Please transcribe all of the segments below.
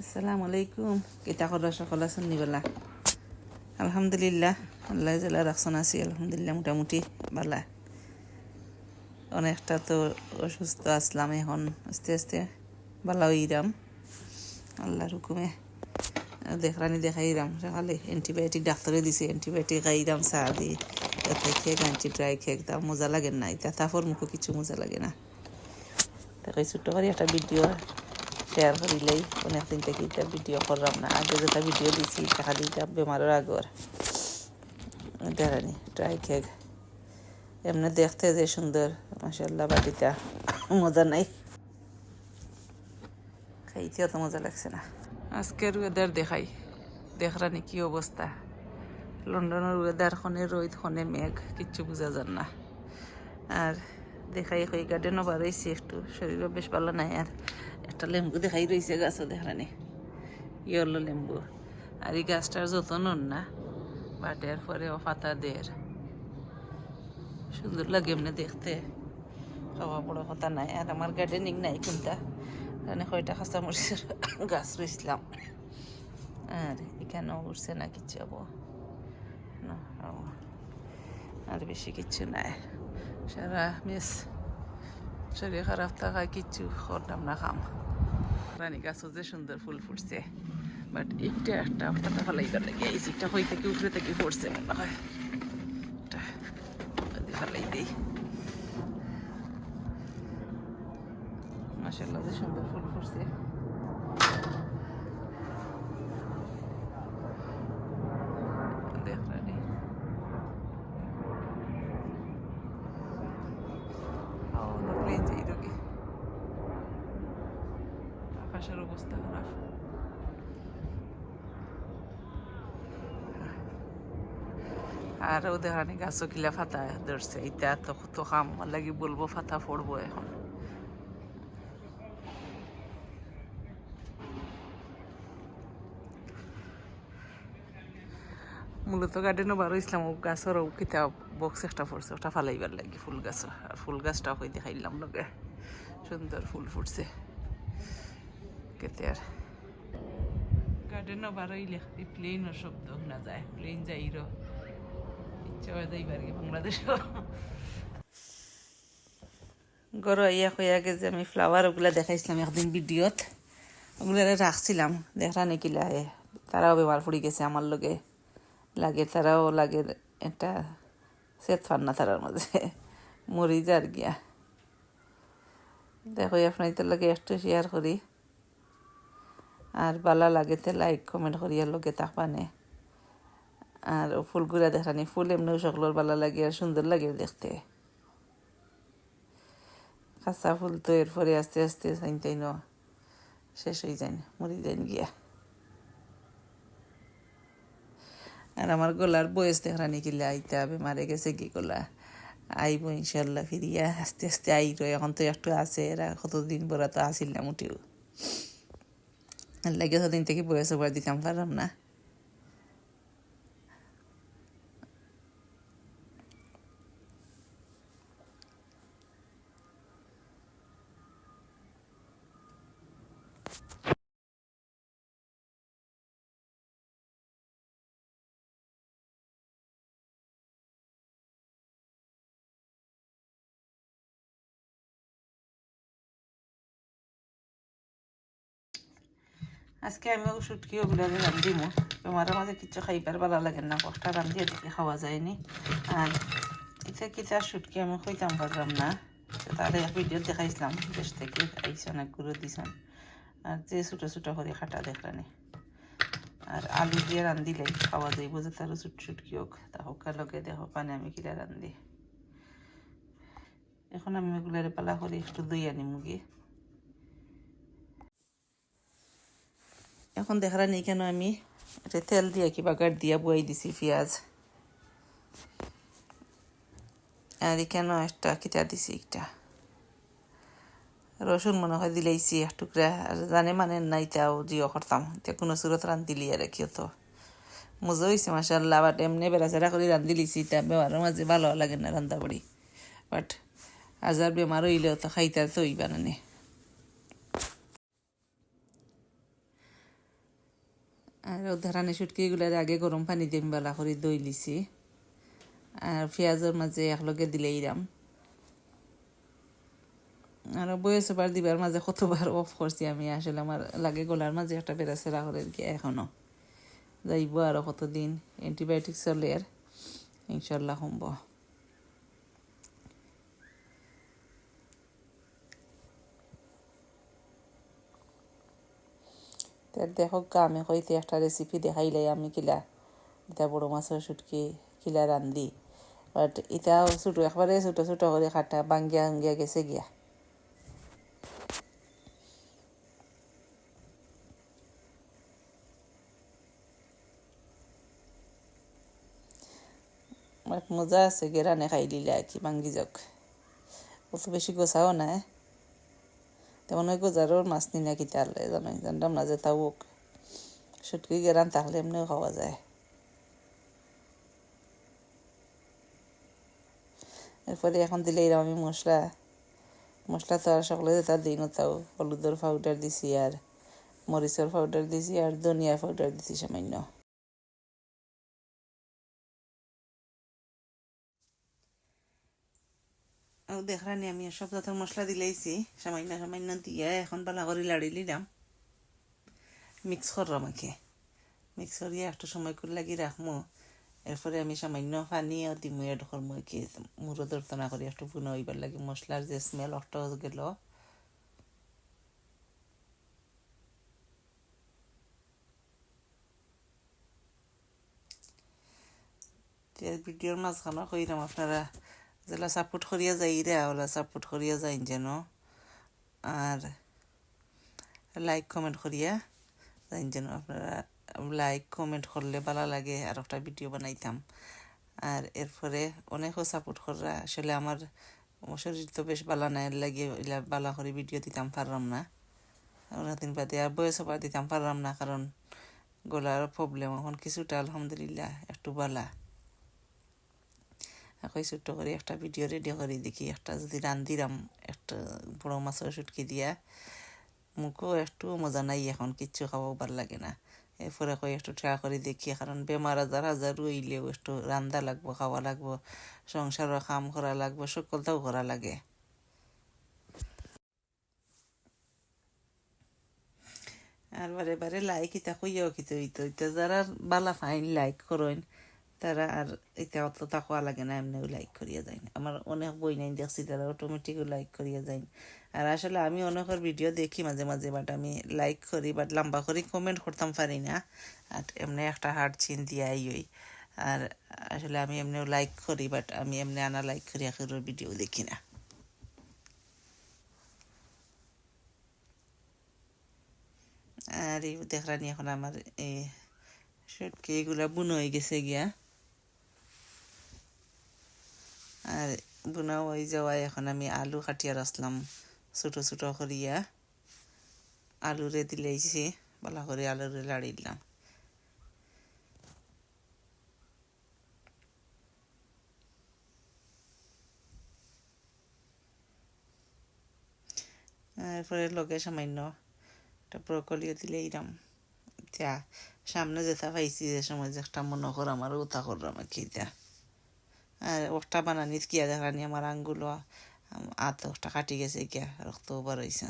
আসসালামু আলাইকুম। কিতা করা সকল আছেন নিবেলা? আলহামদুলিল্লাহ, আল্লাহ জেলা রাখছন, আছি, আলহামদুলিল্লাহ, মোটামুটি বালা অনেকটা তো অসুস্থ আসলাম এখন, আস্তে আস্তে বালা হইরাম। আল্লাহর হুকুমে দেখরানি দেখাই দেখাইরাম সকালে অ্যান্টিবায়োটিক ডাক্তারে দিছে অ্যান্টিবায়োটিক খাইরাম, চা দিয়ে তাতে খেক আনছি ড্রাই খেক তা মজা লাগে না, এটা তাফর মুখে কিছু মজা লাগে না। তাকে ছোট্ট করে একটা ভিডিও শেয়ার করিলেই অনেকদিন থেকে এটা ভিডিও করলাম না। আগে যেটা ভিডিও দিছি টাকা দিতে বেমারের আগর দেখানি ট্রাই কেক এমনি দেখতে যে সুন্দর মাসাল্লাহ বাটিটা মজা নাই। খাইতে অত মজা লাগছে না। আজকের ওয়েদার দেখাই। দেখরানি কি অবস্থা। লন্ডনের ওয়েদার খনে রোদ, খনে মেঘ, কিচ্ছু বোঝা যান না। আর দেখাই হয়ে গার্ডেনও বাড়াইছি একটু। শরীরও বেশ ভালো নাই আর। একটা লেম্বু দেখাই রয়েছে গাছও দেখানি ইয়লো লেম্বু। আর এই গাছটার যত্ন না বাটের পরে ও পাতা দের সুন্দর লাগে এমনি দেখতে। খাওয়া বড় কথা নাই, আর আমার গার্ডেনিং নাই কোনটা। এখানে কয়টা খাঁচা মরিচের গাছ রয়েছিলাম আর এখানেও উঠছে না কিচ্ছু না। আর বেশি কিচ্ছু নাই। সারা মিস। শরীর খারাপ থাকা কিচ্ছু করলাম না, খাম। রানী গাছও যে সুন্দর ফুল ফুটছে বাট একটা একটা পাতা ফেলাইবার লাগে। এই সিটটা হই থেকে উপরে থেকে পড়ছে মনে হয়। এটা ফেলাই দিই। মাসাল্লাহ যে সুন্দর ফুল ফুটছে দেখ রানী প্লেন যাই রোগে আকাশের অবস্থা খারাপ। আর ওদের হানি গাছও কিলা ফাতা ধরছে এটা তো তো খাম লাগি বলব ফাতা পড়ব এখন। মূলত গার্ডেনও বারো ইসলাম, ও গাছেরও কিতা বক্স একটা পড়ছে, ওটা ফালাইবার লাগে ফুল গাছ, আর ফুল গাছটা হয়ে দেখাইলাম লগে। সুন্দর ফুল ফুটছে। কেতে আর গার্ডেনও বারো ইলে প্লেনও শব্দ শোনা যায় প্লেন যাইরো ইচ্ছা হয় যাইবার কি বাংলাদেশ গরু ইয়া হয়ে আগে যে আমি ফ্লাওয়ার ওগুলা দেখাইছিলাম একদিন ভিডিওত ওগুলা রাখছিলাম দেখা নাকিলা তারাও বেমার পড়ে গেছে আমার লগে লাগে তারাও লাগে একটা সেত ফান না তারার মাঝে মরি যার গিয়া দেখো আপনার তো লাগে একটু শেয়ার করি আর বালা লাগে তে লাইক, কমেন্ট করিয়া লগে তাপানে আর ফুলগুলা দেখানি, ফুল এমনি সকলের বালা লাগে আর সুন্দর লাগে দেখতে। কাঁচা ফুল তো এরপরে আস্তে আস্তে চাইন ন শেষ হয়ে যায়, মরি যান গিয়া। আর আমার গলার বয়স দেখানি কিলা, আইতে হবে মারে গেছে কি গলা। আইব ইনশাল্লাহ ফিরিয়া, আস্তে আস্তে আই আইর, এখন তো একটু আছে, এরা কতদিন বড় তো আসিল না মুটিও। লাগে দিন থেকে বয়স ওবার দিতাম পারলাম না আজকে আমি শুটকি ওগুলো রান্ধিমু। তোমার মাঝে কিছু খাইবার ভালো লাগে না, কষ্টা রান্ধিয়ে দিকে খাওয়া যায়নি। আর এটা কিতা শুটকি আমি খাইতাম পারলাম না। তাহলে ভিডিও দেখাইছিলাম, দেশ থেকে আইসি অনেক গুঁড়ো দিছন। আর যে ছোটো ছোটো করে খাটা দেখলানি। আর আলু দিয়ে রান্ধিলে খাওয়া যাইব যে তারও ছুট ছুটকি হোক, তা হোকার লগে দেখো পানে আমি কিলা রান্ধি। এখন আমি এগুলার পালা করে একটু দই আনি মুগি। এখন দেখারা নেই কেন আমি? এটা তেল দিয়ে কি বাগার দিয়া বই দিছি পেঁয়াজ। আর কেন একটা কিটা দিছি একটা? রসুন মনে হয় দিলেইছি এক টুকরা, আর জানে মানে নাই তাও জিও করতাম। তে কোনো সুরত রান্ধিলি আর কি তো মজা হয়েছে মাসাল্লাহ বাট এমনি বেড়াচারা করে রান্ধিলিছি তা বেমারের মাঝে ভালো লাগে না রান্ধা বাড়ি বাট আজার বেমার হইলেও তো খাইতে তো হইবা আর ধরানি সুটকিগুলার আগে গরম পানি দিম বেলা করে দই লিছি। আর পেঁয়াজের মাঝে একলগে দিলে ইরাম আর বয়ে সুপার দিবার মাঝে কতবার অফ করছি আমি, আসলে আমার লাগে গলার মাঝে একটা বেড়াছেরা করে গিয়ে এখনও। যাইব আরও কতদিন অ্যান্টিবায়োটিক চলে আর ইনশাল্লাহ সম্ভ দেখো আমি কইতে একটা রেসিপি দেখাইলাই আমি কিলা এটা বড় মাছের সুটকি কিলা রান্ধি বাট এটা ছোটো একবারে ছোটো ছোটো করে খাটা বাঙ্গিয়া হাঙ্গিয়া গেছে গিয়া। মজা আছে গেরানে খাই দিলে আর কি বাঙ্গি যাক অত বেশি গোছাও নাই। তেমন ওই গোজারোর মাছ নি না কিতা আনলে জানো জানতাম না যে তাও সুটকি গেরান তাহলে এমনিও খাওয়া যায়। এরপরে এখন দিলে এরকম আমি মশলা। মশলা তো আর সকলে যেটা দিই না তাও হলুদের পাউডার দিছি আর মরিচের পাউডার দিছি আর ধনিয়ার পাউডার দিছি সামান্য। দেখরানি আমি সব জাতের মশলা দিলেইছি সামান্য সামান্য দিয়ে, এখন বালা করে লাড়ি নিলাম মিক্স করলাম আগে মিক্স করিয়ে একটু সময় করে লাগি রাখব এরপরে আমি সামান্য পানি আর দিমু মই কি মুরো দর্তনা করি একটু বুনো হইবার লাগে মশলার যে স্মেল অটো গেল। ভিডিওর মাঝখানে কইরাম আপনারা যেলা সাপোর্ট করিয়া যাই রে ওলা সাপোর্ট করিয়া যাই যেন। আর লাইক কমেন্ট করিয়া যাই যেন আপনারা লাইক কমেন্ট করলে ভালো লাগে, আর একটা ভিডিও বানাইতাম। আর এরপরে অনেকও সাপোর্ট করা, আসলে আমার শরীর তো বেশ বালা নাই লাগে বালা করে ভিডিও দিতাম, পারলাম না। দিন বাদে আর বয়সও পার দিতাম, পারলাম না, কারণ গলার প্রবলেম এখন কিছুটা আলহামদুলিল্লাহ, একটু বালা এখন ছোট্ট করে একটা ভিডিও রেডি করে, দেখি একটা যদি রান্ধিরাম, একটা বড় মাছের সুটকি দিয়া। মুখও একটু মজা নাই এখন, কিচ্ছু খাওয়াও ভালো লাগে না। এরপরে কই একটু ট্রা করে দেখি, কারণ বেমার আজার হাজার রইলেও একটু রান্দা লাগবো, খাওয়া লাগবো সংসারের কাম করা লাগবো, সকলটাও করা লাগে। আর বারে বারে লাইক ইতা কইয়াও কিতে হইতো ইতা যারা বালা ফাইন লাইক করেন তারা আর এটা অত তাকোয়া লাগে না, এমনিও লাইক করিয়া যায় আমার অনেক বই নাই, দেখছি তারা অটোমেটিকও লাইক করিয়া যায় আর আসলে আমি অনেকের ভিডিও দেখি মাঝে মাঝে বাট আমি লাইক করি বাট লম্বা করি কমেন্ট করতাম পারি না। আর এমনি একটা হার্ট চিন দিয়াই ওই। আর আসলে আমি এমনিও লাইক করি বাট আমি এমনি আনা লাইক করি এখন ভিডিও দেখি না। আর এই দেখরানি এখন আমার এই সটকে এগুলা বুনো হয়ে গেছে গিয়া। আর বুনা হয়ে যাওয়ায় এখন আমি আলু কাটিয়া রাখলাম ছোটো ছোটো করিয়া আলুরে দিলেইছি, ভালো করে আলুরে লাড়ি দিলাম। এরপরে লগে সামান্য একটা ব্রকলিও দিলে ইরাম এতিয়া সামনে যেটা পাইছি যে সময় যে একটা মনে কর আমার ওটা করলাম আর কি এটা আর ওটা বানানিত কিয়া দেখানি আমার আঙ্গুলো আত ওটা কাটি গেছে কিয়া রক্ত বার হয়েছে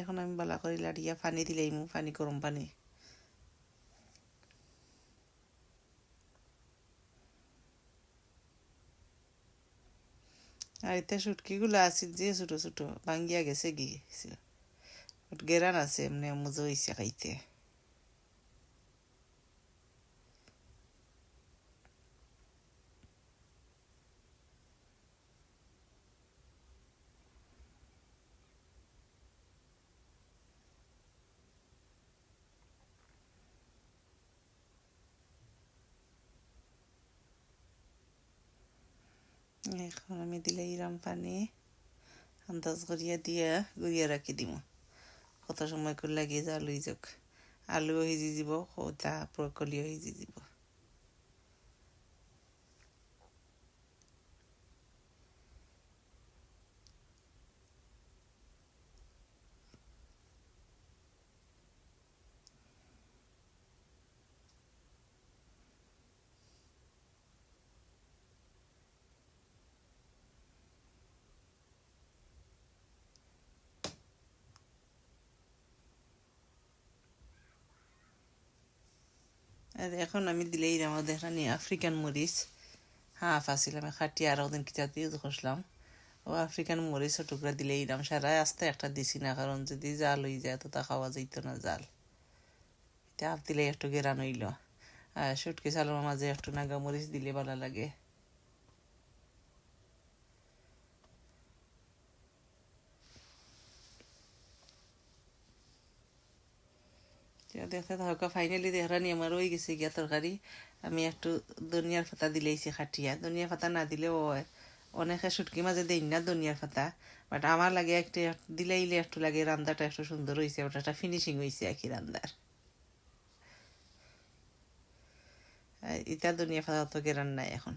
এখন আমি বালা করে লাড়িয়া পানি দিলেই মু পানি গরম পানি। আর এতে সুটকিগুলো আছে, যে ছোটো ছোটো, ভাঙ্গিয়া গেছে গিয়েছিল গেরান আছে, এমনি মজা হয়েছে খাইতে। এখন আমি দিলে ইরাম পানি। আন্দাজ করিয়া দিয়া গুড়িয়া রাখি দিব কত সময় করে লাগিয়ে যা লই যাক আলুও সিজি যাব সৌতা ব্ৰকলিও সিজি যাব আর এখন আমি দিলেই আমাদের এখানে আফ্রিকান মরিচ হাফ ফাঁসিলাম খাটিয়ে আর ওদিন কিতা দিয়ে খসলাম ও আফ্রিকান মরিচের টুকরা দিলেই দাম সারা আস্তে একটা দিছি না, কারণ যদি জাল হয়ে যায়, তো তা খাওয়া যাইতো না জাল। এটা আপ দিলে একটু গেরান হইল। আর সুটকি চালো মাঝে একটু নাগা মরিচ দিলে ভালো লাগে। দেখতে থাকা ফাইনালি দেহরানি আমার রয়ে গেছে গিয়া তরকারি আমি একটু ধনিয়ার পাতা দিলেইছি খাটিয়া ধনিয়ার পাতা না হয় অনেকে শুটকি মাঝে দেই না ধনিয়ার পাতা বাট আমার লাগে একটু দিলেইলে একটু লাগে রান্নাটা একটু সুন্দর হয়েছে ওটা একটা ফিনিশিং হয়েছে রান্নার আর ইটা ধনিয়া পাতা অত গেরান নাই এখন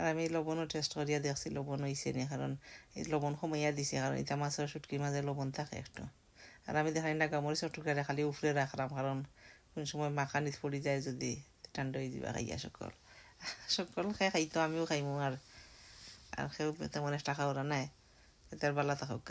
আর আমি লবণও টেস্ট করিয়া দেখছি লবণ হয়েছে নি কারণ এই লবণ সময়া দিছে কারণ এটা মাছের সুটকির মাঝে লবণ থাকে একটু। আর আমি দেখাই না গামৰি টুকরা খালি উফরে রাখলাম কারণ কোন সময় মাখানিত পড়ি যায় যদি ঠান্ডা হয়ে যাবা খাইয়া সকল সকল খাই খাইতো আমিও খাইমু আর আর কেউ তেমন একটা খাওয়া নাই। এটার বালা থাকুক